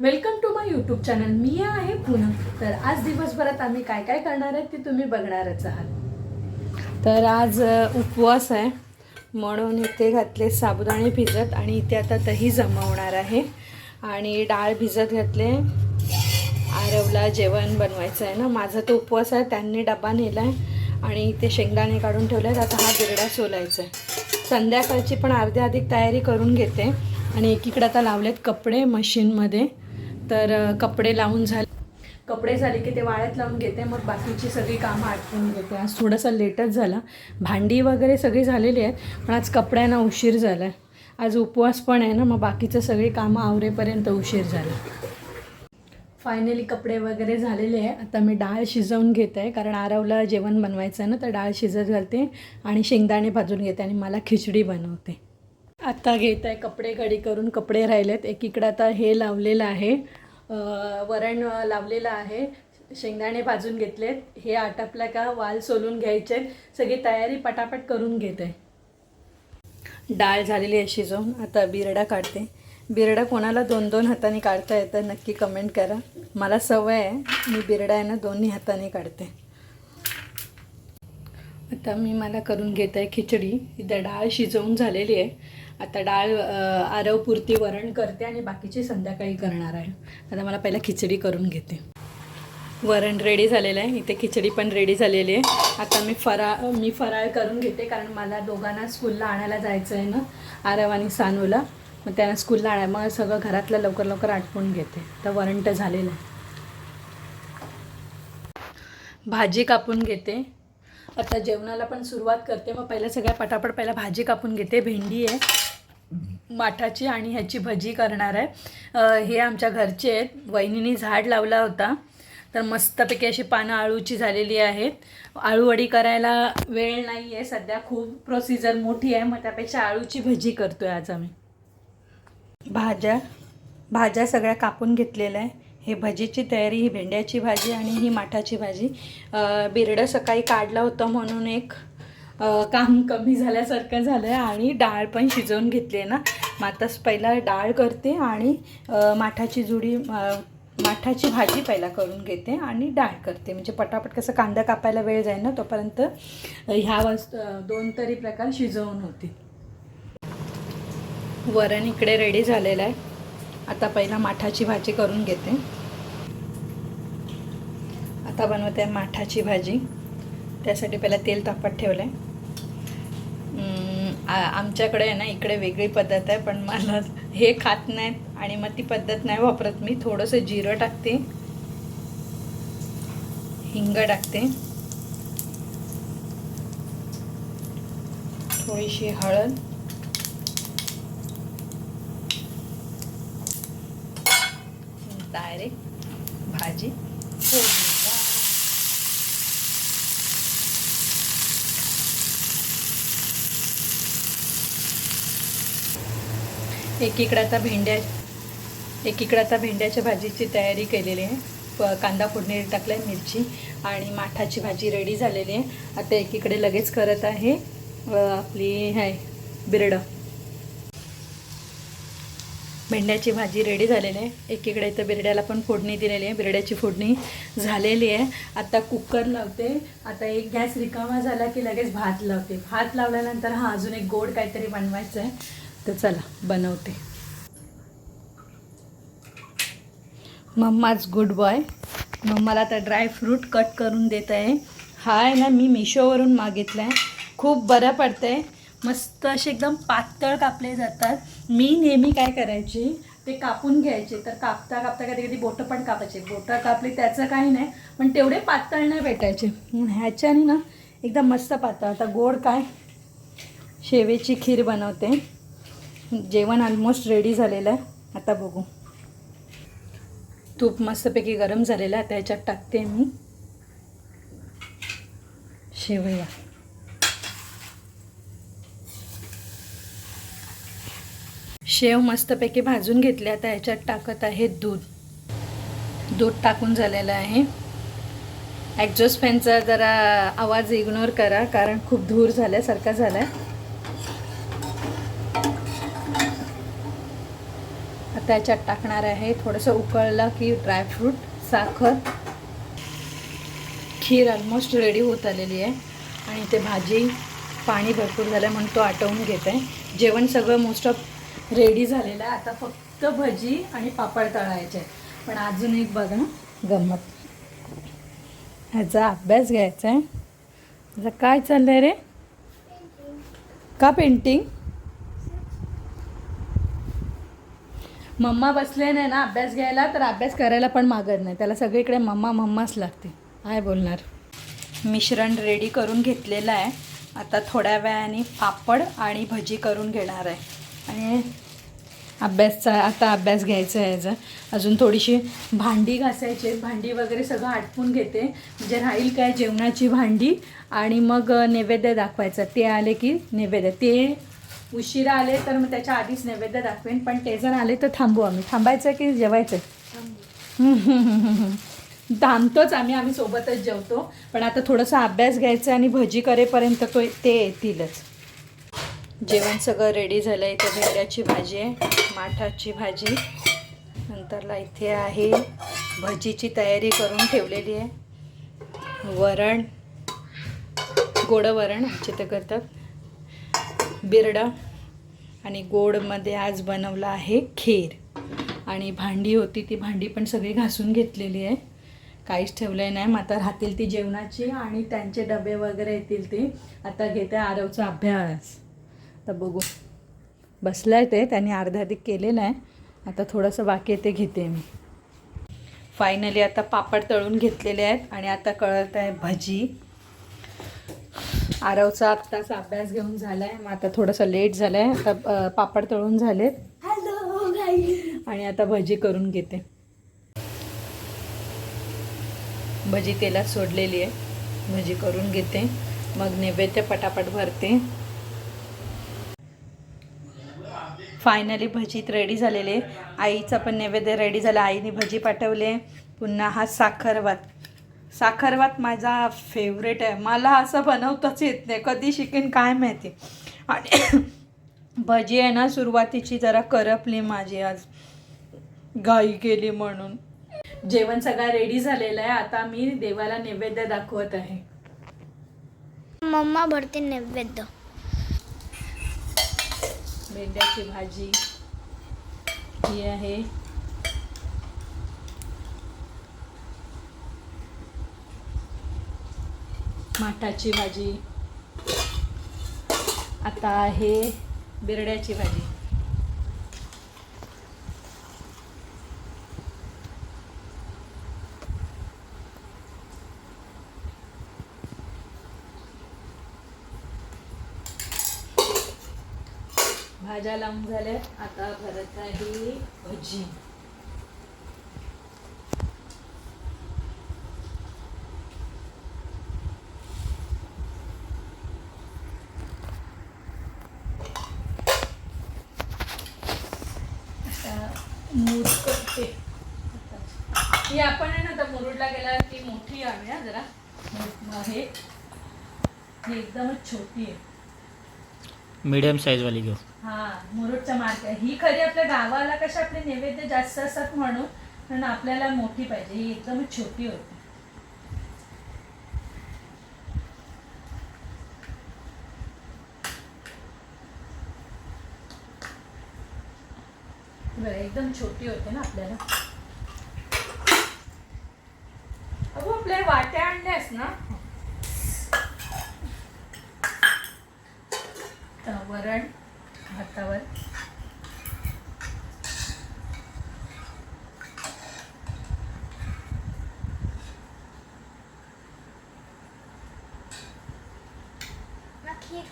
Welcome to my YouTube channel. मी आहे पूनम. तर आज दिवसभरात आम्ही काय काय करणार आहे ते तुम्ही बघणारच आहात. तर आज उपवास आहे. म्हणून इथे घातले साबुदाणे भिजत आणि इथे आता दही जमवणार आहे. आणि डाळ भिजत घातले. आरवला जेवण बनवायचं आहे ना. माझा तो उपवास आहे. त्यांनी डबा नेला आहे आणि इथे शेंगदाणे काढून ठेवले आहेत आता हा बिरडा सोलायचा आहे. संध्याकाळची पण अर्ध्या अधिक तयारी करून घेते. आणि एकीकडे आता लावलेत कपडे मशीनमध्ये. तर कपडे लावून झाले. कपडे झाले की ते वाळ्यात लावून घेते मग बाकीची सगळी कामं आटवून घेते. आज थोडासा लेटच झाला. भांडी वगैरे सगळी झालेली आहेत पण आज कपड्यांना उशीर झाला आहे आज उपवास पण आहे ना मग बाकीचं सगळी कामं आवरेपर्यंत उशीर झाला. फायनली कपडे वगैरे झालेले आहे. आता मी डाळ शिजवून घेत आहे कारण आरवला जेवण बनवायचं आहे ना तर डाळ शिजत घालते आणि शेंगदाणे भाजून घेते आणि मला खिचडी बनवते. आता घेत आहे कपडे घडी करून कपडे राहिलेत. एकीकडे आता हे लावलेलं आहे. वरण लावलेलं आहे. शेंगदाणे भाजून घेतलेत. हे आटापल्या का? वाल सोलून घ्यायचे. सगळी तयारी पटापट करून घेते. डाळ झालेली आहे शिजवून. आता बिरडा काढते. बिरडा कोणाला दोन दोन हाताने काढता येतं नक्की कमेंट करा. मला सवय आहे. मी बिरडा आहे ना दोन्ही हाताने काढते. आता मी मला करून घेत आहे खिचडी. इथं डाळ शिजवून झालेली आहे. आता डाळ आरवपुरती वरण करते आणि बाकीची संध्याकाळी करणार आहे. आता मला पहिला खिचडी करून घेते. वरण रेडी झालेलं आहे. इथे खिचडी पण रेडी झालेली आहे. आता मी फरा मी फराळ करून घेते कारण मला दोघांना स्कूलला आणायला जायचं आहे ना आरव आणि सानूला. मग त्यांना स्कूलला आणाय मग सगळं घरातलं लवकर लवकर आटपून घेते. तर वरण तर झालेलं आहे. भाजी कापून घेते. आता जेवणाला पण सुरुवात करते. मग पहिलं सगळ्या पटापट पहिला भाजी कापून घेते. भेंडी आहे. माठाची आणि ह्याची भजी करणार आहे. हे आमच्या घरचे आहेत. वहिनीने झाड लावला होता. तर मस्तपैकी अशी पानं आळूची झालेली आहेत. आळूवडी करायला वेळ नाही आहे सध्या खूप प्रोसिजर मोठी आहे. मग त्यापेक्षा आळूची भजी करतो आहे आज आम्ही. भाज्या भाज्या सगळ्या कापून घेतलेल्या आहे. हे भजीची तयारी ही भेंड्याची भाजी आणि ही माठाची भाजी. बिरडं सकाळी काढलं होतं म्हणून एक काम कमी झाल्यासारखं झालं आहे आणि डाळ पण शिजवून घेतली आहे ना. मग आताच पहिला डाळ करते आणि माठाची जुडी माठाची भाजी पहिला करून घेते आणि डाळ करते. म्हणजे पटापट कसं कांदा कापायला वेळ जाईल ना तोपर्यंत ह्या वस्तू दोन तरी प्रकार शिजवून होते. वरण इकडे रेडी झालेलं आहे. आता पहिला माठाची भाजी करून घेते. आता बनवते आहे माठाची भाजी. त्यासाठी पहिला तेल तापत ठेवलं आहे आमच्याकडे आहे ना इकडे वेगळी पद्धत आहे पण मला हे खात नाहीत आणि मग ती पद्धत नाही वापरत मी. थोडंसं जिरं टाकते. हिंग टाकते. थोडीशी हळद. डायरेक्ट भाजी. एकीकडे आता भेंड्या एकीकडे आता भेंड्याच्या भाजीची तयारी केलेली आहे. प कांदा फोडणी टाकला आहे मिरची आणि माठाची भाजी रेडी झालेली आहे. आता एकीकडे लगेच करत आहे आपली आहे बिरडं. भेंड्याची भाजी रेडी झालेली आहे. एकीकडे इथं बिरड्याला पण फोडणी दिलेली आहे. बिरड्याची फोडणी झालेली आहे. आता कुकर लावते. आता एक गॅस रिकामा झाला की लगेच भात लावते. भात लावल्यानंतर हा अजून एक गोड काहीतरी बनवायचं आहे तर चला बनवते. मम्माच गुड बॉय मम्माला आता ड्रायफ्रूट कट करून देत आहे. हा आहे ना मी मिशोवरून मागितला आहे खूप बरं पडतं आहे मस्त असे एकदम पातळ कापले जातात. मी नेहमी काय करायची ते कापून घ्यायचे. तर कापता कापता कधी कधी बोटं पण कापायचे. बोटं कापली त्याचं काही नाही पण तेवढे पातळ नाही भेटायचे. ह्याच्याने ना एकदम मस्त पातळ. आता गोड काय? शेवेची खीर बनवते. जेवण ऑलमोस्ट रेडी झालेलं आहे. आता बघू. तूप मस्तपैकी गरम झालेलं आहे. त्याच्यात टाकते मी. शेवया. शेव मस्तपैकी भाजून घेतले. आता ह्याच्यात टाकत आहे दूध. दूध टाकून झालेलं आहे. ॲक्झॉस्ट फॅनचा जरा आवाज इग्नोर करा कारण खूप धूर झाल्यासारखा झाला आहे आता याच्यात टाकणार आहे. थोडंसं उकळलं की ड्रायफ्रूट साखर खीर ऑलमोस्ट रेडी होत आलेली आहे. आणि ते भाजी पाणी भरपूर झालं म्हणून तो आटवून घेत. आहे जेवण सगळं मोस्ट ऑफ रेडी झालेलं आहे. आता फक्त भजी आणि पापड तळायचे. आहेत पण अजून एक बघा गंमत. ह्याचा अभ्यास घ्यायचा आहे. काय चाललं आहे रे? का पेंटिंग मम्मा बसले नाही ना अभ्यास घ्यायला तर अभ्यास करायला पण मागत नाही. त्याला सगळीकडे मम्मा मम्माच लागते. काय बोलणार? मिश्रण रेडी करून घेतलेलं आहे. आता थोड्या वेळाने पापड आणि भजी करून घेणार आहे. आणि अभ्यासचा आता अभ्यास घ्यायचा आहे याचा. अजून थोडीशी भांडी घासायची आहेत. भांडी वगैरे सगळं आटपून घेते. म्हणजे राहील काय जेवणाची भांडी आणि मग नैवेद्य दाखवायचं. ते आले की नैवेद्य. ते उशिरा आले तर मग त्याच्या आधीच नैवेद्य दाखवेन. पण ते जर आले तर थांबू आम्ही. थांबायचं की जेवायचं थांबतोच आम्ही. आम्ही सोबतच जेवतो. पण आता थोडासा अभ्यास घ्यायचा आणि भजी करेपर्यंत तो ते येतीलच. जेवण सगळं रेडी झालं आहे इथं भेंड्याची भाजी आहे. माठाची भाजी. नंतरला इथे आहे. भजीची तयारी करून ठेवलेली आहे. वरण. गोडं वरण आमचे ते करतात. बिरडा आणि गोडमध्ये आज बनवलं आहे खीर. आणि भांडी होती ती भांडी पण सगळी घासून घेतलेली आहे. काहीच ठेवलं नाही मग आता राहतील ती जेवणाची आणि त्यांचे डबे वगैरे येतील ती. आता घेते आरवचा अभ्यास. तर बघू. बसलं आहे ते त्यांनी अर्धा अधिक केलेलं आहे. आता थोडंसं बाकी ते घेते मी. फायनली आता पापड तळून घेतलेले आहेत आणि आता कळत आहे भजी. आरवचा आत्ताचा अभ्यास घेऊन झाला आहे मग आता थोडंसं लेट झालं आहे आता पापड तळून झालेत. आणि आता भजी करून घेते. भजी तेलात सोडलेली आहे. भजी करून घेते. मग नैवेद्य पटापट भरते. फायनली भजीत रेडी झालेले आईचा पण नैवेद्य रेडी झाला. आईने भजी पाठवले पुन्हा हा साखरभात साखरभात माझा फेवरेट आहे. मला असं बनवताच येत नाही. कधी शिकेन काय माहिती. आणि भजी आहे ना सुरुवातीची जरा करपली माझी आज. घाई केली म्हणून. जेवण सगळं रेडी झालेलं आहे. आता मी देवाला नैवेद्य दाखवत आहे. मम्मा भरते नैवेद्य. भेंड्याची भाजी. ही आहे. माठाची भाजी. आता आहे बिरड्याची भाजी. भाज्या लावून झाल्या. आता भरत आहे भजी आता मूड करते ही आपण आहे ना आता मुरुडला गेला ती मोठी आहे हा जरा. हे ही एकदमच छोटी आहे. मीडियम साईजवाली घेऊ. हा मुरुडचा मार्क आहे. ही खरी आपल्या गावाला कशा आपले नैवेद्य जास्त असतात म्हणून पण आपल्याला मोठी पाहिजे. ही एकदमच छोटी होती. एकदम छोटी होते ना आपल्याला. अगो आपल्या वाट्या आणल्यास ना? वरण भातावर. खीर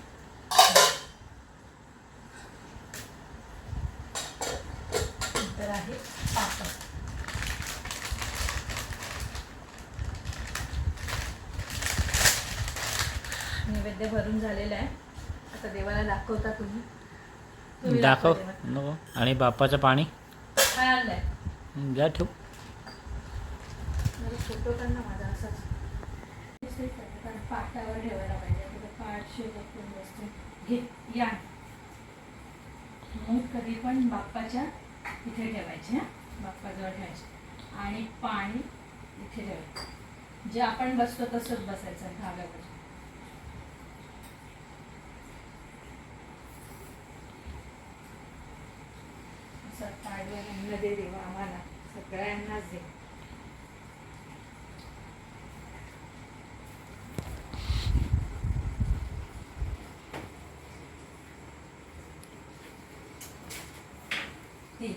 आहे पापड नैवेद्य भरून झालेलं आहे. आता देवाला दाखवता तुम्ही. दाखव. नको. आणि बापाचं पाणी? काय घ्या ठेव. फोटो काढ ना माझा असाच. पाटावर ठेवायला पाहिजे. पाठ शेवट बसते. घे या. मूठ कधी पण बाप्पाच्या इथे ठेवायचे बाप्पाजवळ ठेवायचे. आणि पाणी इथे ठेवायचं. जे आपण बसतो तसंच बसायचं धाब्यावर. असं दे देवा आम्हाला सगळ्यांनाच दे हे.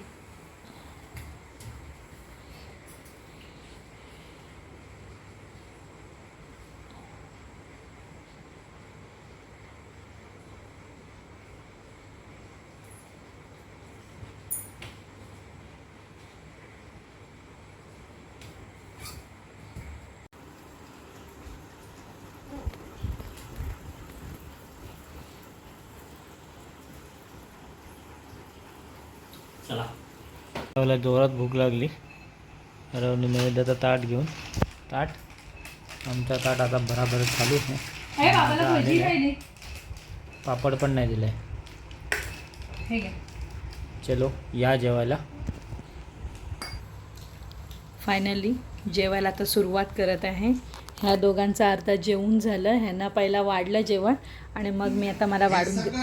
चला. मला जोरात भूक लागली. रवनी नैवेद्याचा ताट घेऊन. ताट? आमचा ताट आता भराभर चालू आहे. हे पापड पण नाही दिलाय हे चलो या जेवायला. फायनली जेवायला आता सुरुवात करत आहे. ह्या दोघांचा अर्धा जेवून झालं. ह्यांना पहिला वाढलं जेवण आणि मग मी आता मला वाढून दे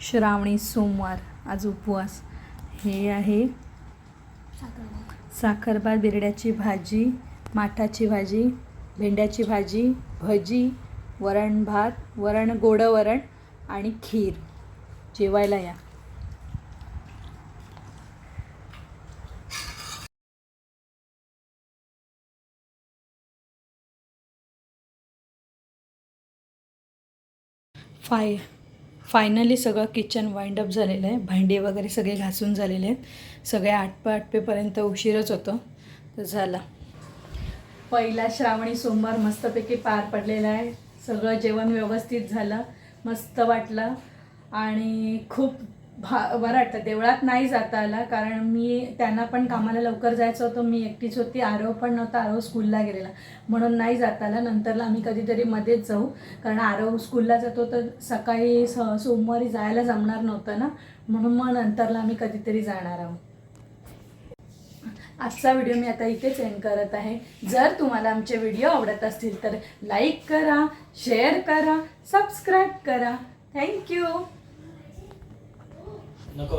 श्रावणी सोमवार. आज उपवास. हे आहे साखरभात बिरड्याची भाजी माठाची भाजी भेंड्याची भाजी भजी वरण भात वरण गोडं वरण आणि खीर. जेवायला या. फाय फायनली सगळं किचन वाइंड अप झालेलं आहे. भांडी वगैरे सगळे घासून झालेले आहेत. सगळे आठपे आठपेपर्यंत उशीरच होतं. तर झाला. पहिला श्रावणी सोमवार मस्तपैकी पार पडलेला आहे. सगळं जेवण व्यवस्थित झालं. मस्त वाटलं. आणि खूप भा बरं वाटतं. देवळात नाही जाता आला कारण मी त्यांना पण कामाला लवकर जायचं होतं. मी एकटीच होती. आरव पण नव्हता. आरव स्कूलला गेलेला. म्हणून नाही जाता आला नंतरला आम्ही कधीतरी मध्येच जाऊ. कारण आरव स्कूलला जातो तर सकाळी स सोमवारी जायला जमणार नव्हतं ना. म्हणून मग नंतरला आम्ही कधीतरी जाणार आहोत. आजचा व्हिडिओ मी आता इथेच एंड करत आहे. जर तुम्हाला आमचे व्हिडिओ आवडत असतील तर लाईक करा शेअर करा सबस्क्राईब करा. थँक्यू नको